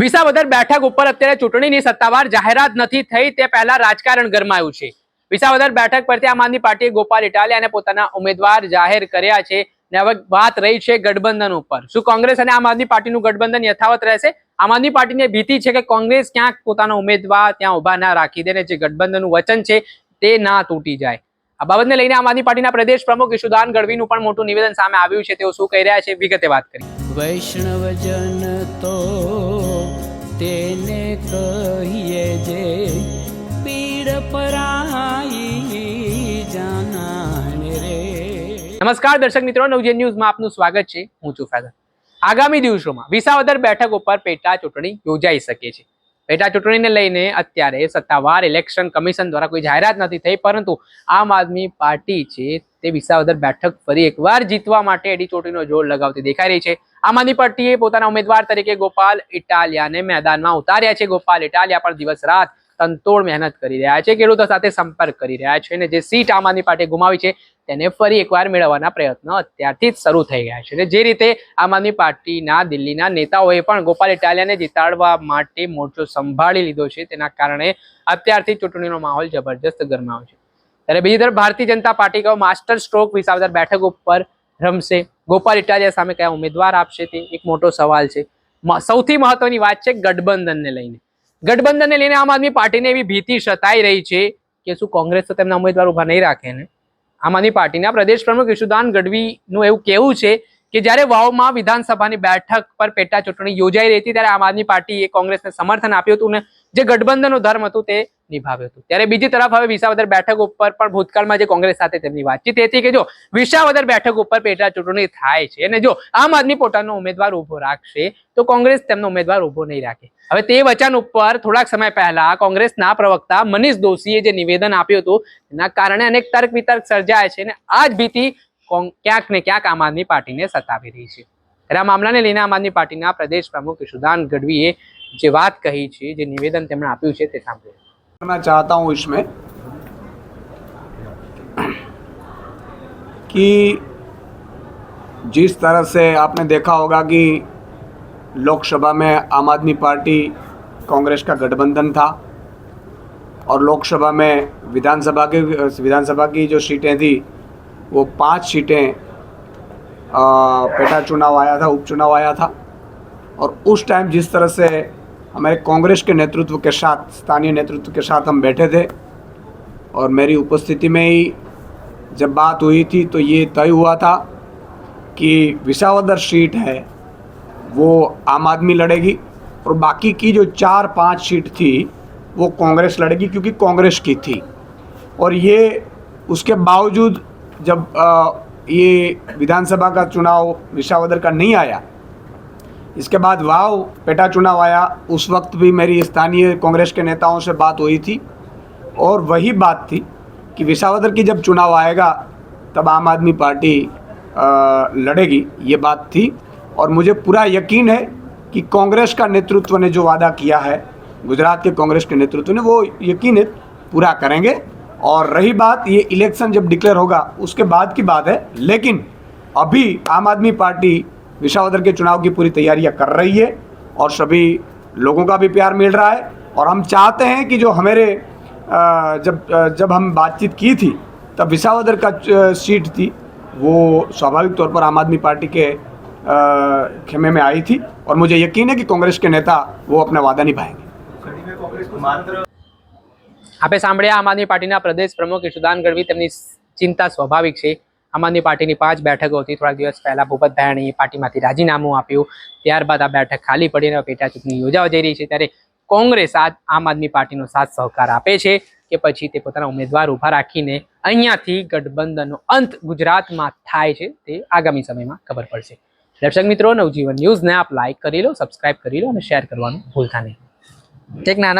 વિસાવદર બેઠક ઉપર અત્યારે ચૂંટણીની સત્તાવાર જાહેરાત નથી થઈ, તે પહેલા રાજકારણ ગરમાયું છે. વિસાવદર બેઠક પરથી આમ આદમી પાર્ટીએ ગોપાલ ઇટાલિયાને પોતાના ઉમેદવાર જાહેર કર્યા છે ને હવે વાત રહી છે ગઠબંધન ઉપર. શું કોંગ્રેસ અને આમ આદમી પાર્ટીનું ગઠબંધન યથાવત રહેશે? આમ આદમી પાર્ટીને ભીતિ છે કે કોંગ્રેસ ક્યાંક પોતાનો ઉમેદવાર ત્યાં ઊભા ના રાખી દે જે ગઠબંધનનું વચન છે તે ના તૂટી જાય. આ બાબતને લઈને આમ આદમી પાર્ટીના પ્રદેશ પ્રમુખ ઈશુદાન ગઢવીનું પણ મોટું નિવેદન સામે આવ્યું છે. તેઓ શું કહી રહ્યા છે વિગતે વાત કરી વૈષ્ણવજન તો તેને કહીએ જે પીડ પરાઈ જાણે રે. નમસ્કાર દર્શક મિત્રો નવજેન ન્યૂઝમાં આપનું સ્વાગત છે. હું છું ફેદર આગામી દિવસોમાં વિસાવદર બેઠક ઉપર પેટા ચૂંટણી યોજાઈ શકે છે. પેટા ચૂંટણીને લઈને અત્યારે સત્તાવાર ઇલેક્શન કમિશન દ્વારા કોઈ જાહેરાત નથી થઈ, પરંતુ આમ આદમી પાર્ટી છે તે વિસાવદર બેઠક ફરી એકવાર જીતવા માટે એડી ચોટીનો જોર લગાવતી દેખાઈ રહી છે. આમ આદમી પાર્ટીએ પોતાના ઉમેદવાર તરીકે ગોપાલ ઇટાલિયાને મેદાનમાં ઉતાર્યા છે. ગોપાલ ઇટાલિયા પણ દિવસ રાત તનતોડ મહેનત કરી રહ્યા છે, ખેડૂતો સાથે સંપર્ક કરી રહ્યા છે અને જે સીટ આમ આદમી પાર્ટીએ ગુમાવી છે, તેને ફરી એકવાર મેળવવાના પ્રયત્નો અત્યારથી જ શરૂ થઈ ગયા છે. અને જે રીતે આમ આદમી પાર્ટીના દિલ્હીના નેતાઓએ પણ ગોપાલ ઇટાલિયાને જીતાડવા માટે મોરચો સંભાળી લીધો છે, તેના કારણે અત્યારથી ચૂંટણીનો માહોલ જબરજસ્ત ગરમાયો છે. ત્યારે બીજી તરફ ભારતીય જનતા પાર્ટી કહો, માસ્ટર સ્ટ્રોક વિસાવદર બેઠક ઉપર રમશે. ગોપાલ ઇટાલિયા સામે કયા ઉમેદવાર આપશે? તે એક મોટો સવાલ છે. સૌથી મહત્વની વાત છે ગઠબંધનને લઈને. ગઠબંધનને લઈને આમ આદમી પાર્ટીને એવી ભીતિ સતાઈ રહી છે કે શું કોંગ્રેસ તો તેમના ઉમેદવાર ઊભા નહીં રાખે ને? આમ આદમી પાર્ટીના પ્રદેશ પ્રમુખ ઈશુદાન ગઢવીનું એવું કહેવું છે કે જ્યારે વાવમાં વિધાનસભાની બેઠક પર પેટા ચૂંટણી યોજાઈ રહી હતી, ત્યારે આમ આદમી પાર્ટીએ કોંગ્રેસને સમર્થન આપ્યું હતું ને જે ગઠબંધનનું ધર્મ હતું તે નિભાવ્યું હતું. ત્યારે બીજી તરફ હવે વિસાવદર બેઠક ઉપર પણ ભૂતકાળમાં જે કોંગ્રેસ સાથે તેમની વાતચીત હતી કે જો વિસાવદર બેઠક ઉપર પેટા ચૂંટણી થાય છે અને જો આમ આદમી પોતાનો ઉમેદવાર ઊભો રાખશે, તો કોંગ્રેસ તેમનો ઉમેદવાર ઊભો નહીં રાખે. હવે તે વચન ઉપર થોડાક સમય પહેલા કોંગ્રેસના પ્રવક્તા મનીષ દોશીએ જે નિવેદન આપ્યું હતું, એના કારણે અનેક તર્ક વિતર્ક સર્જાય છે અને આ જ ભીતિ ક્યાંક ને ક્યાંક આમ આદમી પાર્ટીને સતાવી રહી છે ત્યારે આ મામલાને લઈને આમ આદમી પાર્ટીના પ્રદેશ પ્રમુખ ઈશુદાન ગઢવીએ જે વાત કહી છે જે નિવેદન તેમણે આપ્યું છે તે સાંભળ્યું करना चाहता हूँ इसमें कि जिस तरह से आपने देखा होगा कि लोकसभा में आम आदमी पार्टी कांग्रेस का गठबंधन था और लोकसभा में विधानसभा की विधानसभा की जो सीटें थी वो पाँच सीटें पेटा चुनाव आया था, उपचुनाव आया था। और उस टाइम जिस तरह से हमारे कांग्रेस के नेतृत्व के साथ, स्थानीय नेतृत्व के साथ हम बैठे थे, और मेरी उपस्थिति में ही जब बात हुई थी तो ये तय हुआ था कि विसावदर सीट है, वो आम आदमी लड़ेगी, और बाकी की जो चार पाँच सीट थी, वो कांग्रेस लड़ेगी, क्योंकि कांग्रेस की थी। और ये उसके बावजूद जब अ, ये विधानसभा का चुनाव विशावदर का नहीं आया इसके बाद वाव पेटा चुनाव आया उस वक्त भी मेरी स्थानीय कांग्रेस के नेताओं से बात हुई थी और वही बात थी कि विसावदर की जब चुनाव आएगा तब आम आदमी पार्टी अ, लड़ेगी ये बात थी और मुझे पूरा यकीन है कि कांग्रेस का नेतृत्व ने जो वादा किया है गुजरात के कांग्रेस के नेतृत्व ने वो यकीन पूरा करेंगे। और रही बात, ये इलेक्शन जब डिक्लेयर होगा, उसके बाद की बात है। लेकिन अभी आम आदमी पार्टी विसावदर के चुनाव की पूरी तैयारियाँ कर रही है और सभी लोगों का भी प्यार मिल रहा है। और हम चाहते हैं कि जो हमारे जब जब हम बातचीत की थी, तब विसावदर का सीट थी, वो स्वाभाविक तौर पर आम आदमी पार्टी के खेमे में आई थी। और मुझे यकीन है कि कांग्रेस के नेता वो अपना वादा निभाएँगे। આપે સાંભળ્યા, આમ આદમી પાર્ટીના પ્રદેશ પ્રમુખ ઈશુદાન ગઢવી તેમની ચિંતા સ્વાભાવિક છે. આમ આદમી પાર્ટીની પાંચ બેઠકો હતી દિવસ પહેલા ભૂપત પાર્ટીમાંથી રાજીનામું આપ્યું. ત્યારબાદ આ બેઠક ખાલી પડીને પેટા યોજાવા જઈ રહી છે. ત્યારે કોંગ્રેસ આ આમ આદમી પાર્ટીનો સાથ સહકાર આપે છે કે પછી તે પોતાના ઉમેદવાર ઊભા રાખીને અહીંયાથી ગઠબંધનનો અંત ગુજરાતમાં થાય છે તે આગામી સમયમાં ખબર પડશે. દર્શક મિત્રો, નવજીવન ન્યૂઝને આપ લાઇક કરી લો સબસ્ક્રાઇબ કરી લો અને શેર કરવાનું ભૂલતા નહીં. એક નાના